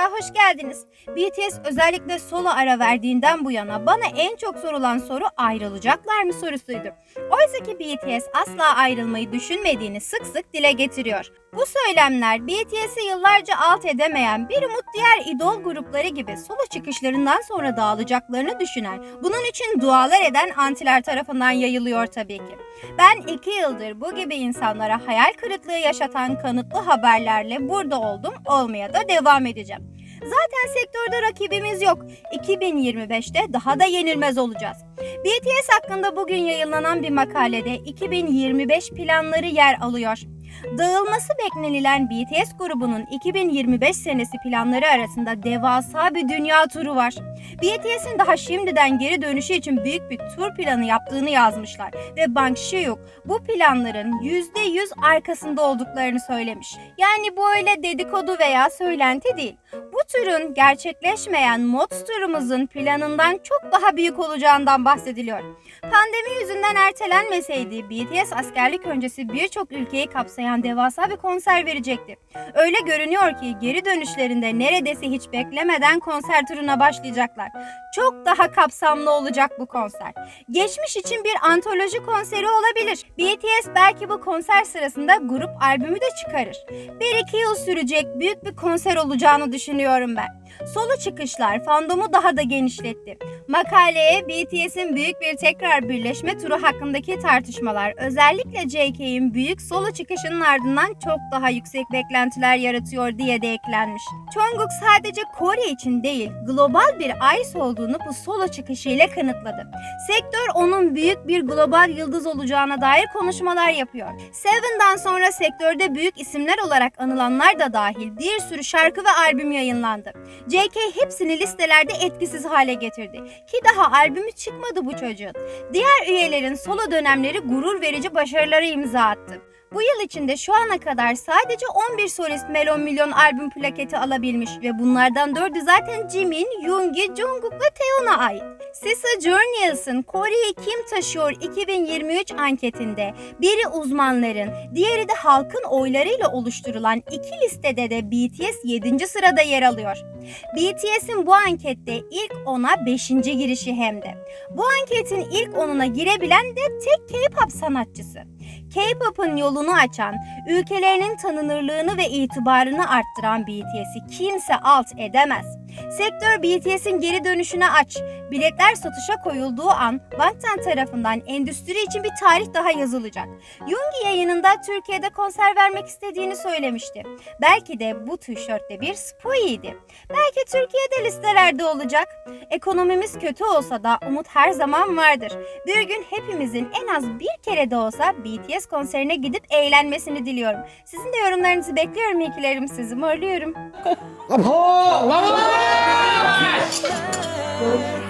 Kuşağı hoş geldiniz. BTS özellikle solo ara verdiğinden bu yana bana en çok sorulan soru ayrılacaklar mı sorusuydu. Oysa ki BTS asla ayrılmayı düşünmediğini sık sık dile getiriyor. Bu söylemler BTS'i yıllarca alt edemeyen bir umut diğer idol grupları gibi solo çıkışlarından sonra dağılacaklarını düşünen, bunun için dualar eden antiler tarafından yayılıyor tabii ki. Ben iki yıldır bu gibi insanlara hayal kırıklığı yaşatan kanıtlı haberlerle burada oldum, olmaya da devam edeceğim. Zaten sektörde rakibimiz yok. 2025'te daha da yenilmez olacağız. BTS hakkında bugün yayınlanan bir makalede 2025 planları yer alıyor. Dağılması beklenilen BTS grubunun 2025 senesi planları arasında devasa bir dünya turu var. BTS'in daha şimdiden geri dönüşü için büyük bir tur planı yaptığını yazmışlar ve Bang Hyuk bu planların %100 arkasında olduklarını söylemiş. Yani bu öyle dedikodu veya söylenti değil. Bu turun gerçekleşmeyen mod turumuzun planından çok daha büyük olacağından bahsediliyor. Pandemi yüzünden ertelenmeseydi BTS askerlik öncesi birçok ülkeyi kapsayan devasa bir konser verecekti. Öyle görünüyor ki geri dönüşlerinde neredeyse hiç beklemeden konser turuna başlayacaklar. Çok daha kapsamlı olacak bu konser. Geçmiş için bir antoloji konseri olabilir. BTS belki bu konser sırasında grup albümü de çıkarır. Bir iki yıl sürecek büyük bir konser olacağını düşünüyorum ben. Solo çıkışlar fandomu daha da genişletti. Makaleye BTS'in büyük bir tekrar birleşme turu hakkındaki tartışmalar özellikle JK'in büyük solo çıkışının ardından çok daha yüksek beklentiler yaratıyor diye de eklenmiş. Jungkook sadece Kore için değil global bir ice olduğunu bu solo çıkışıyla kanıtladı. Sektör onun büyük bir global yıldız olacağına dair konuşmalar yapıyor. Seven'dan sonra sektörde büyük isimler olarak anılanlar da dahil bir sürü şarkı ve albüm yayınlandı. JK hepsini listelerde etkisiz hale getirdi. Ki daha albümü çıkmadı bu çocuğun. Diğer üyelerin solo dönemleri gurur verici başarılara imza attı. Bu yıl içinde şu ana kadar sadece 11 solist Melon Milyon albüm plaketi alabilmiş ve bunlardan 4'ü zaten Jimin, Yoongi, Jungkook ve Taeyeon'a ait. Sisa Journalis'ın Kore'yi kim taşıyor 2023 anketinde biri uzmanların, diğeri de halkın oylarıyla oluşturulan iki listede de BTS 7. sırada yer alıyor. BTS'in bu ankette ilk 10'a 5. girişi hem de. Bu anketin ilk 10'una girebilen de tek K-pop sanatçısı. K-pop'un yolunu açan, ülkelerinin tanınırlığını ve itibarını arttıran BTS'i kimse alt edemez. Sektör BTS'in geri dönüşüne aç. Biletler satışa koyulduğu an Bangtan tarafından endüstri için bir tarih daha yazılacak. Yoongi yayınında Türkiye'de konser vermek istediğini söylemişti. Belki de bu tişörtte bir spoiydi. Belki Türkiye'de listelerde olacak. Ekonomimiz kötü olsa da umut her zaman vardır. Bir gün hepimizin en az bir kere de olsa BTS konserine gidip eğlenmesini diliyorum. Sizin de yorumlarınızı bekliyorum ikilerim sizi morluyorum. Good.